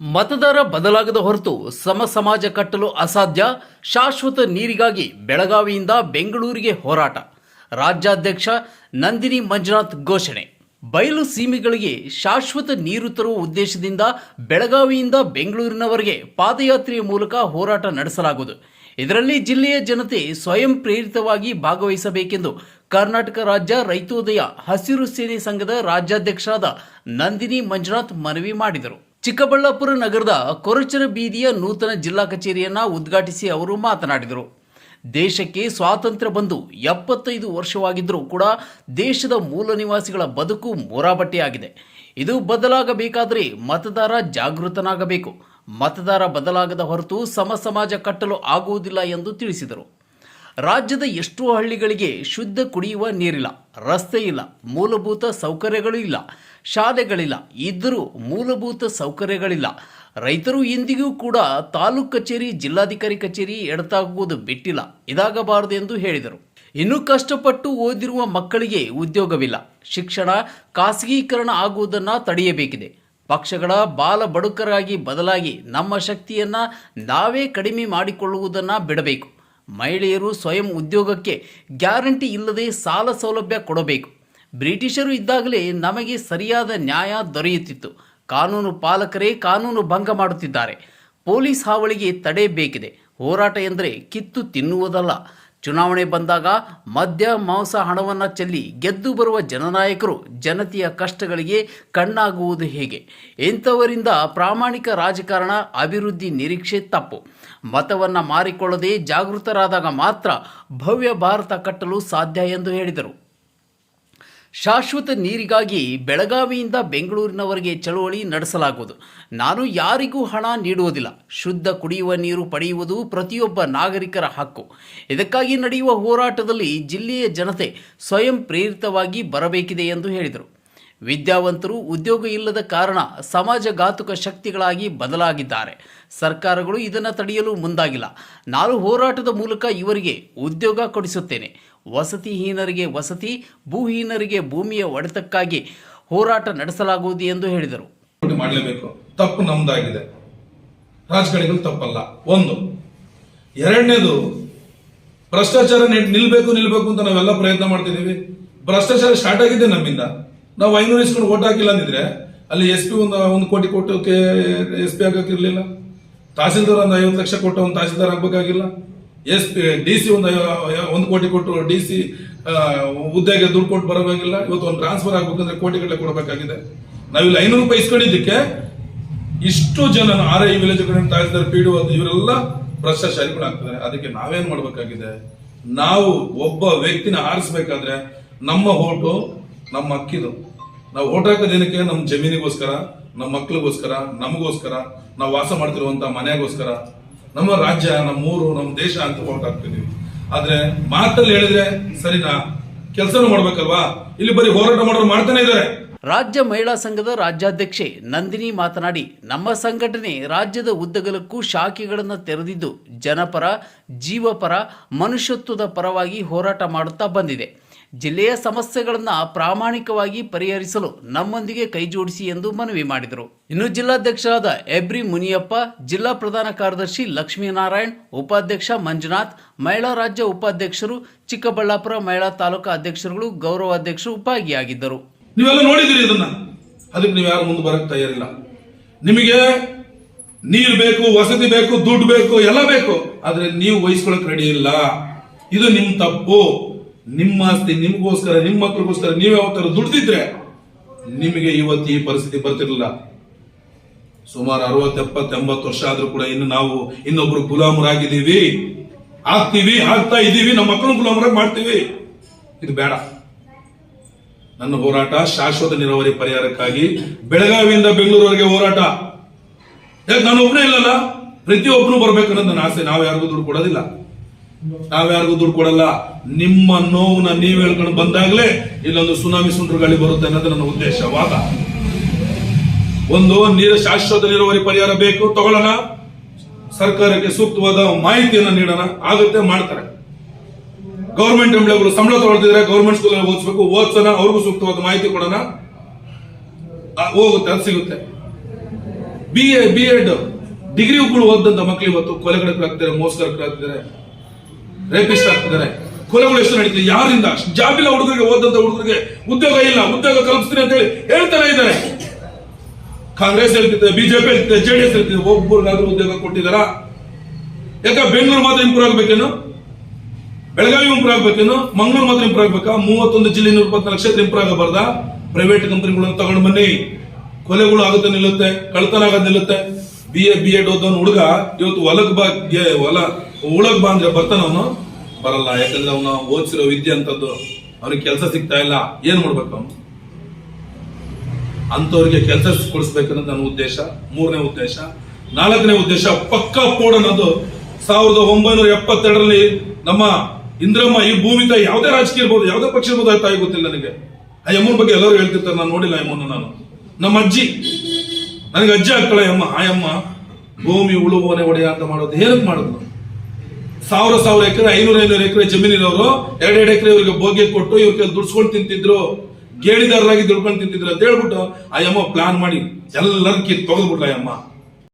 ಮತದಾರ ಬದಲಾಗದ ಹೊರತು ಸಮ ಸಮಾಜ ಕಟ್ಟಲು ಅಸಾಧ್ಯ. ಶಾಶ್ವತ ನೀರಿಗಾಗಿ ಬೆಳಗಾವಿಯಿಂದ ಬೆಂಗಳೂರಿಗೆ ಹೋರಾಟ. ರಾಜ್ಯಾಧ್ಯಕ್ಷ ನಂದಿನಿ ಮಂಜುನಾಥ್ ಘೋಷಣೆ. ಬಯಲು ಸೀಮೆಗಳಿಗೆ ಶಾಶ್ವತ ನೀರು ತರುವ ಉದ್ದೇಶದಿಂದ ಬೆಳಗಾವಿಯಿಂದ ಬೆಂಗಳೂರಿನವರೆಗೆ ಪಾದಯಾತ್ರೆಯ ಮೂಲಕ ಹೋರಾಟ ನಡೆಸಲಾಗುವುದು. ಇದರಲ್ಲಿ ಜಿಲ್ಲೆಯ ಜನತೆ ಸ್ವಯಂ ಪ್ರೇರಿತವಾಗಿ ಭಾಗವಹಿಸಬೇಕೆಂದು ಕರ್ನಾಟಕ ರಾಜ್ಯ ರೈತೋದಯ ಹಸಿರು ಸೇನೆ ಸಂಘದ ರಾಜ್ಯಾಧ್ಯಕ್ಷರಾದ ನಂದಿನಿ ಮಂಜುನಾಥ್ ಮನವಿ ಮಾಡಿದರು. ಚಿಕ್ಕಬಳ್ಳಾಪುರ ನಗರದ ಕೊರಚರ ಬೀದಿಯ ನೂತನ ಜಿಲ್ಲಾ ಕಚೇರಿಯನ್ನ ಉದ್ಘಾಟಿಸಿ ಅವರು ಮಾತನಾಡಿದರು. ದೇಶಕ್ಕೆ ಸ್ವಾತಂತ್ರ್ಯ ಬಂದು ಎಪ್ಪತ್ತೈದು ವರ್ಷವಾಗಿದ್ದರೂ ಕೂಡ ದೇಶದ ಮೂಲ ನಿವಾಸಿಗಳ ಬದುಕು ಮೂರಾಬಟ್ಟೆಯಾಗಿದೆ. ಇದು ಬದಲಾಗಬೇಕಾದರೆ ಮತದಾರ ಜಾಗೃತನಾಗಬೇಕು. ಮತದಾರ ಬದಲಾಗದ ಹೊರತು ಸಮ ಸಮಾಜ ಕಟ್ಟಲು ಆಗುವುದಿಲ್ಲ ಎಂದು ತಿಳಿಸಿದರು. ರಾಜ್ಯದ ಎಷ್ಟೋ ಹಳ್ಳಿಗಳಿಗೆ ಶುದ್ಧ ಕುಡಿಯುವ ನೀರಿಲ್ಲ, ರಸ್ತೆ ಇಲ್ಲ, ಮೂಲಭೂತ ಸೌಕರ್ಯಗಳು ಇಲ್ಲ, ಶಾಲೆಗಳಿಲ್ಲ, ಇದ್ದರೂ ಮೂಲಭೂತ ಸೌಕರ್ಯಗಳಿಲ್ಲ. ರೈತರು ಇಂದಿಗೂ ಕೂಡ ತಾಲೂಕು ಕಚೇರಿ, ಜಿಲ್ಲಾಧಿಕಾರಿ ಕಚೇರಿ ಎಡತಾಗುವುದು ಬಿಟ್ಟಿಲ್ಲ, ಇದಾಗಬಾರದು ಎಂದು ಹೇಳಿದರು. ಇನ್ನು ಕಷ್ಟಪಟ್ಟು ಓದಿರುವ ಮಕ್ಕಳಿಗೆ ಉದ್ಯೋಗವಿಲ್ಲ. ಶಿಕ್ಷಣ, ಖಾಸಗೀಕರಣ ಆಗುವುದನ್ನು ತಡೆಯಬೇಕಿದೆ. ಪಕ್ಷಗಳ ಬಾಲ ಬಡುಕರಾಗಿ ಬದಲಾಗಿ ನಮ್ಮ ಶಕ್ತಿಯನ್ನು ನಾವೇ ಕಡಿಮೆ ಮಾಡಿಕೊಳ್ಳುವುದನ್ನು ಬಿಡಬೇಕು. ಮಹಿಳೆಯರು ಸ್ವಯಂ ಉದ್ಯೋಗಕ್ಕೆ ಗ್ಯಾರಂಟಿ ಇಲ್ಲದೆ ಸಾಲ ಸೌಲಭ್ಯ ಕೊಡಬೇಕು. ಬ್ರಿಟಿಷರು ಇದ್ದಾಗಲೇ ನಮಗೆ ಸರಿಯಾದ ನ್ಯಾಯ ದೊರೆಯುತ್ತಿತ್ತು. ಕಾನೂನು ಪಾಲಕರೇ ಕಾನೂನು ಭಂಗ ಮಾಡುತ್ತಿದ್ದಾರೆ. ಪೊಲೀಸ್ ಹಾವಳಿಗೆ ತಡೆ ಬೇಕಿದೆ. ಹೋರಾಟ ಎಂದರೆ ಕಿತ್ತು ತಿನ್ನುವುದಲ್ಲ. ಚುನಾವಣೆ ಬಂದಾಗ ಮದ್ಯ ಮಾಂಸ ಹಣವನ್ನು ಚೆಲ್ಲಿ ಗೆದ್ದು ಬರುವ ಜನನಾಯಕರು ಜನತೆಯ ಕಷ್ಟಗಳಿಗೆ ಕಣ್ಣಾಗುವುದು ಹೇಗೆ? ಇಂಥವರಿಂದ ಪ್ರಾಮಾಣಿಕ ರಾಜಕಾರಣ, ಅಭಿವೃದ್ಧಿ ನಿರೀಕ್ಷೆ ತಪ್ಪು. ಮತವನ್ನು ಮಾರಿಕೊಳ್ಳದೆ ಜಾಗೃತರಾದಾಗ ಮಾತ್ರ ಭವ್ಯ ಭಾರತ ಕಟ್ಟಲು ಸಾಧ್ಯ ಎಂದು ಹೇಳಿದರು. ಶಾಶ್ವತ ನೀರಿಗಾಗಿ ಬೆಳಗಾವಿಯಿಂದ ಬೆಂಗಳೂರಿನವರೆಗೆ ಚಳುವಳಿ ನಡೆಸಲಾಗುವುದು. ನಾನು ಯಾರಿಗೂ ಹಣ ನೀಡುವುದಿಲ್ಲ. ಶುದ್ಧ ಕುಡಿಯುವ ನೀರು ಪಡೆಯುವುದು ಪ್ರತಿಯೊಬ್ಬ ನಾಗರಿಕರ ಹಕ್ಕು. ಇದಕ್ಕಾಗಿ ನಡೆಯುವ ಹೋರಾಟದಲ್ಲಿ ಜಿಲ್ಲೆಯ ಜನತೆ ಸ್ವಯಂ ಪ್ರೇರಿತವಾಗಿ ಬರಬೇಕಿದೆ ಎಂದು ಹೇಳಿದರು. ವಿದ್ಯಾವಂತರು ಉದ್ಯೋಗ ಇಲ್ಲದ ಕಾರಣ ಸಮಾಜಘಾತುಕ ಶಕ್ತಿಗಳಾಗಿ ಬದಲಾಗಿದ್ದಾರೆ. ಸರ್ಕಾರಗಳು ಇದನ್ನು ತಡೆಯಲು ಮುಂದಾಗಿಲ್ಲ. ನಾನು ಹೋರಾಟದ ಮೂಲಕ ಇವರಿಗೆ ಉದ್ಯೋಗ ಕೊಡಿಸುತ್ತೇನೆ. ವಸತಿಹೀನರಿಗೆ ವಸತಿ, ಭೂಹೀನರಿಗೆ ಭೂಮಿಯ ಒಡೆತಕ್ಕಾಗಿ ಹೋರಾಟ ನಡೆಸಲಾಗುವುದು ಎಂದು ಹೇಳಿದರು. ಮಾಡಲೇಬೇಕು. ತಪ್ಪು ನಮ್ದಾಗಿದೆ. ರಾಜಕಾರಣಿಗಳು ತಪ್ಪಲ್ಲ. ಒಂದು. ಎರಡನೇದು, ಭ್ರಷ್ಟಾಚಾರ ನಿಲ್- ನಿಲ್ಬೇಕು ನಿಲ್ಬೇಕು ಅಂತ ನಾವೆಲ್ಲ ಪ್ರಯತ್ನ ಮಾಡ್ತಿದ್ದೀವಿ. ಭ್ರಷ್ಟಾಚಾರ ಸ್ಟಾರ್ಟ್ ಆಗಿದೆ ನಮ್ಮಿಂದ. ನಾವು ಐನೂರು ಇಸ್ಕೊಂಡು ಓಟ್ ಹಾಕಿಲ್ಲ ಅಂದಿದ್ರೆ ಅಲ್ಲಿ ಎಸ್ ಪಿ ಒಂದು ಒಂದು ಕೋಟಿ ಕೊಟ್ಟಕ್ಕೆ ಎಸ್ ಪಿ ಆಗಕ್ಕಿರ್ಲಿಲ್ಲ ತಹಸೀಲ್ದಾರ್ ಒಂದು ಐವತ್ತು ಲಕ್ಷ ಕೊಟ್ಟು ಒಂದು ತಹಸೀಲ್ದಾರ್ ಆಗಬೇಕಾಗಿಲ್ಲ. ಎಸ್ ಪಿ, ಡಿ ಸಿ ಒಂದು ಒಂದು ಕೋಟಿ ಕೊಟ್ಟು ಡಿ ಸಿ ಹುದ್ದೆಗೆ ದುಡ್ಡು ಕೊಟ್ಟು ಬರಬೇಕಿಲ್ಲ ಇವತ್ತು ಒಂದು ಟ್ರಾನ್ಸ್ಫರ್ ಆಗ್ಬೇಕಂದ್ರೆ ಕೋಟಿಗಟ್ಟಲೆ ಕೊಡಬೇಕಾಗಿದೆ. ನಾವಿಲ್ಲಿ ಐನೂರು ರೂಪಾಯಿ ಇಸ್ಕೊಂಡಿದ್ದಕ್ಕೆ ಇಷ್ಟು ಜನ R I village tahsildar, P D ಇವರೆಲ್ಲ ಭ್ರಷ್ಟಾಚಾರಿಗಳಾಗ್ತಾರೆ ಅದಕ್ಕೆ ನಾವೇನ್ ಮಾಡಬೇಕಾಗಿದೆ? ನಾವು ಒಬ್ಬ ವ್ಯಕ್ತಿನ ಆರಿಸ್ಬೇಕಾದ್ರೆ ನಮ್ಮ ಓಟು ನಮ್ಮ ಅಕ್ಕಿದು ನಾವು ಓಟ್ ಹಾಕೋದೇನಕ್ಕೆ ನಮ್ಮ ಜಮೀನಿಗೋಸ್ಕರ ನಮ್ಮ ಮಕ್ಳಿಗೋಸ್ಕರ, ನಮಗೋಸ್ಕರ, ನಾವು ವಾಸ ಮಾಡ್ತಿರುವಂತ ಮನೆಗೋಸ್ಕರ, ನಮ್ಮ ರಾಜ್ಯ ನಮ್ಮ ಊರು ನಮ್ಮ ದೇಶ ಅಂತ ಓಟ್ ಆದ್ರೆ ಮಾತಲ್ಲಿ ಹೇಳಿದ್ರೆ ಸರಿನಾ? ಕೆಲಸನೂ ಮಾಡ್ಬೇಕಲ್ವಾ? ಇಲ್ಲಿ ಬರೀ ಹೋರಾಟ ಮಾಡೋರು ಮಾಡ್ತಾನೆ ಇದ್ದಾರೆ. ರಾಜ್ಯ ಮಹಿಳಾ ಸಂಘದ ರಾಜ್ಯಾಧ್ಯಕ್ಷೆ ನಂದಿನಿ ಮಾತನಾಡಿ, ನಮ್ಮ ಸಂಘಟನೆ ರಾಜ್ಯದ ಉದ್ದಗಲಕ್ಕೂ ಶಾಖೆಗಳನ್ನು ತೆರೆದಿದ್ದು, ಜನಪರ, ಜೀವಪರ, ಮನುಷ್ಯತ್ವದ ಪರವಾಗಿ ಹೋರಾಟ ಮಾಡುತ್ತಾ ಬಂದಿದೆ. ಜಿಲ್ಲೆಯ ಸಮಸ್ಯೆಗಳನ್ನು ಪ್ರಾಮಾಣಿಕವಾಗಿ ಪರಿಹರಿಸಲು ನಮ್ಮೊಂದಿಗೆ ಕೈಜೋಡಿಸಿ ಎಂದು ಮನವಿ ಮಾಡಿದರು. ಇನ್ನು ಜಿಲ್ಲಾಧ್ಯಕ್ಷರಾದ ಎಬ್ರಿ ಮುನಿಯಪ್ಪ, ಜಿಲ್ಲಾ ಪ್ರಧಾನ ಕಾರ್ಯದರ್ಶಿ ಲಕ್ಷ್ಮೀನಾರಾಯಣ್, ಉಪಾಧ್ಯಕ್ಷ ಮಂಜುನಾಥ್, ಮಹಿಳಾ ರಾಜ್ಯ ಉಪಾಧ್ಯಕ್ಷರು ಚಿಕ್ಕಬಳ್ಳಾಪುರ ಮಹಿಳಾ ತಾಲೂಕಾ ಅಧ್ಯಕ್ಷರುಗಳು, ಗೌರವಾಧ್ಯಕ್ಷರು ಭಾಗಿಯಾಗಿದ್ದರು ನೀವೆಲ್ಲ ನೋಡಿದಿರಿ ಇದನ್ನ. ಅದಕ್ಕೆ ನೀವು ಯಾರು ಮುಂದೆ ಬರಕ್ ತಯಾರಿಲ್ಲ. ನಿಮಗೆ ನೀರು ಬೇಕು, ವಸತಿ ಬೇಕು, ದುಡ್ಡು ಬೇಕು, ಎಲ್ಲ ಬೇಕು. ಆದ್ರೆ ನೀವು ವಹಿಸ್ಕೊಳಕ್ ರೆಡಿ ಇಲ್ಲ. ಇದು ನಿಮ್ ತಪ್ಪು. ನಿಮ್ಮ ಆಸ್ತಿ ನಿಮಗೋಸ್ಕರ, ನಿಮ್ಮ ಮಕ್ಕಳಿಗೋಸ್ಕರ ನೀವು ಯಾವತ್ತಾರು ದುಡ್ದಿದ್ರೆ ನಿಮಗೆ ಇವತ್ತು ಈ ಪರಿಸ್ಥಿತಿ ಬರ್ತಿರಲಿಲ್ಲ. ಸುಮಾರು ಅರವತ್ತು, ಎಪ್ಪತ್ತು, ಎಂಬತ್ತು ವರ್ಷ ಆದ್ರೂ ಕೂಡ ಇನ್ನು ನಾವು ಇನ್ನೊಬ್ರು ಗುಲಾಮರಾಗಿದ್ದೀವಿ. ಆಗ್ತೀವಿ, ಆಗ್ತಾ ಇದ್ದೀವಿ, ನಮ್ಮ ಮಕ್ಕಳು ಗುಲಾಮರಾಗಿ ಮಾಡ್ತೀವಿ. ಇದು ಬೇಡ. ನನ್ನ ಹೋರಾಟ ಶಾಶ್ವತ ನೀರಾವರಿ ಪರಿಹಾರಕ್ಕಾಗಿ ಬೆಳಗಾವಿಯಿಂದ ಬೆಂಗಳೂರವರೆಗೆ ಹೋರಾಟ. ಯಾಕೆ ನಾನು ಒಬ್ಬನೇ ಇಲ್ಲಲ್ಲ? ಪ್ರತಿಯೊಬ್ಬನು ಬರ್ಬೇಕು ಅನ್ನೋದು ನನ್ನ ಆಸೆ. ನಾವು ಯಾರಿಗೂ ದುಡ್ಡು ಕೊಡೋದಿಲ್ಲ. ನಾವ್ ಯಾರಿಗೂ ದುಡ್ಡು ಕೊಡಲ್ಲ, ನಿಮ್ಮ ನೋವನ್ನ ನೀವ್ ಹೇಳ್ಕೊಂಡು ಬಂದಾಗ್ಲೇ ಇಲ್ಲೊಂದು ಸುನಾಮಿ ಸುಂಟ್ರು ಬರುತ್ತೆ ಅನ್ನೋದು ನನ್ನ ಉದ್ದೇಶ. ವಾದ. ಒಂದು, ನೀರ ಶಾಶ್ವತ ನೀರಾವರಿ ಪರಿಹಾರ ಬೇಕು, ತಗೊಳ್ಳೋಣ. ಸರ್ಕಾರಕ್ಕೆ ಸೂಕ್ತವಾದ ಮಾಹಿತಿಯನ್ನು ನೀಡೋಣ. ಆಗುತ್ತೆ, ಮಾಡ್ತಾರೆ. ಗೌರ್ಮೆಂಟ್ ಎಂಪ್ಲಾಯ್ಗಳು ಸಂಬಳ ತಗೊಳ್ತಿದ್ರೆ ಗೌರ್ಮೆಂಟ್ ಸ್ಕೂಲ್ ಓದಿಸ್ಬೇಕು. ಓದ್ಸೋಣ, ಅವ್ರಿಗೂ ಸೂಕ್ತವಾದ ಮಾಹಿತಿ ಕೊಡೋಣ. ಹೋಗುತ್ತೆ, ಅದು ಸಿಗುತ್ತೆ. ಬಿ ಎ ಬಿ ಎಡ್ ಡಿಗ್ರಿಗಳು ಓದಂತ ಮಕ್ಕಳು ಇವತ್ತು ಕೊಲೆಗಡಕರಾಗ್ತಿದ್ದಾರೆ ಮೋಸಗಾರರಾಗ್ತಿದ್ದಾರೆ. ರೇಪಿಸ್ಟ್ ಆಗ್ತಿದ್ದಾರೆ. ಕೊಲೆಗಳು ಎಷ್ಟು ನಡೀತಿದೆ. ಯಾರಿಂದ? ಜಾಬಿಲ್ಲ ಹುಡುಗರಿಗೆ ಓದಂತ ಹುಡುಗರಿಗೆ ಉದ್ಯೋಗ ಇಲ್ಲ. ಉದ್ಯೋಗ ಕಲ್ಪಿಸ್ತೀನಿ ಅಂತ ಹೇಳಿ ಹೇಳ್ತಾನೆ ಇದ್ದಾರೆ. ಕಾಂಗ್ರೆಸ್ ಹೇಳ್ತಿದೆ, ಬಿಜೆಪಿ ಹೇಳ್ತಿದೆ ಜೆಡಿಎಸ್ ಹೇಳ್ತಿದೆ, ಒಬ್ಬರಿಗಾದ್ರೂ ಉದ್ಯೋಗ ಕೊಟ್ಟಿದಾರಾ ಯಾಕ ಬೆಂಗಳೂರು ಮಾತ್ರ ಇಂಪ್ರೂವ್ ಆಗ್ಬೇಕೇನು? ಬೆಳಗಾವಿ ಇಂಪ್ರೂವ್ ಆಗ್ಬೇಕೇನು? ಮಂಗಳೂರು ಮಾತ್ರ ಇಂಪ್ರೂವ್ ಆಗ್ಬೇಕಾ? ಮೂವತ್ತೊಂದು ಜಿಲ್ಲೆ ನೂರ ಇಪ್ಪತ್ನಾಲ್ಕು ಕ್ಷೇತ್ರ ಇಂಪ್ರೂವ್ ಆಗಬಾರ್ದ? ಪ್ರೈವೇಟ್ ಕಂಪನಿಗಳನ್ನ ತಗೊಂಡು ಬನ್ನಿ. ಕೊಲೆಗಳು ಆಗುತ್ತೆ ನಿಲ್ಲುತ್ತೆ ಕಳ್ತನ ಆಗೋದು ನಿಲ್ಲುತ್ತೆ. ಬಿ ಎ ಬಿ ಎಡ್ ಓದೋನ್ ಹುಡುಗ ಇವತ್ತು ಹೊಲಕ್ಕೆ ಬಗ್ಗೆ ಹೊಲ ಉಳಕ್ ಬಾ ಅಂದ್ರೆ ಬರ್ತಾನ ಅವನು. ಬರಲ್ಲ, ಯಾಕಂದ್ರೆ ಅವನು ಓದಿಸಿರೋ ವಿದ್ಯೆ ಅಂತದ್ದು ಅವನಿಗೆ ಕೆಲಸ ಸಿಗ್ತಾ ಇಲ್ಲ. ಏನ್ ಮಾಡ್ಬೇಕು ಅವನು? ಅಂತವ್ರಿಗೆ ಕೆಲಸ ಕೊಡಿಸ್ಬೇಕನ್ನೋದು ನನ್ನ ಉದ್ದೇಶ, ಮೂರನೇ ಉದ್ದೇಶ. ನಾಲ್ಕನೇ ಉದ್ದೇಶ, ಪಕ್ಕ ಪೋಡ್ ಅನ್ನೋದು. ಸಾವಿರದ ಒಂಬೈನೂರ ಎಪ್ಪತ್ತೆರಡರಲ್ಲಿ ನಮ್ಮ ಇಂದ್ರಮ್ಮ ಈ ಭೂಮಿ ತಾಯಿ ಯಾವುದೇ ರಾಜಕೀಯ ಇರ್ಬೋದು, ಯಾವುದೇ ಪಕ್ಷ ಇರ್ಬೋದು ಅಂತ ಗೊತ್ತಿಲ್ಲ ನನಗೆ. ಆ ಯಮ್ಮನ ಬಗ್ಗೆ ಎಲ್ಲರೂ ಹೇಳ್ತಿರ್ತಾರೆ, ನಾನು ನೋಡಿಲ್ಲ ಯಮ್ಮನ ನಾನು. ನಮ್ಮ ಅಜ್ಜಿ. ನನಗೆ ಅಜ್ಜಿ ಆಗ್ತಾಳೆ ಯಮ್ಮ ಆ ಯಮ್ಮ ಭೂಮಿ ಉಳುವನೆ ಒಡೆಯ ಅಂತ ಮಾಡೋದು. ಏನಕ್ಕೆ ಮಾಡಿದ್ರು ಸಾವಿರ ಸಾವಿರ ಎಕರೆ, ಐನೂರ ಐನೂರು ಎಕರೆ ಜಮೀನಿನವರು ಎರಡೆರಡು ಎಕರೆ ಇವರಿಗೆ ಬೋಗಿ ಕೊಟ್ಟು ಇವ್ರಿಗೆ ದುಡ್ಸ್ಕೊಂಡು ತಿಂತಿದ್ರು, ಗೇಣಿದಾರರಾಗಿ ದುಡ್ಕೊಂಡು ತಿಂತಿದ್ರು ಅಂತ ಹೇಳ್ಬಿಟ್ಟು ಆ ಯಮ್ಮ ಪ್ಲಾನ್ ಮಾಡಿ. ಎಲ್ಲರ ಕಿತ್ ತೊಗೊಂಡ್ಬಿಟ್ರ ಯಮ್ಮ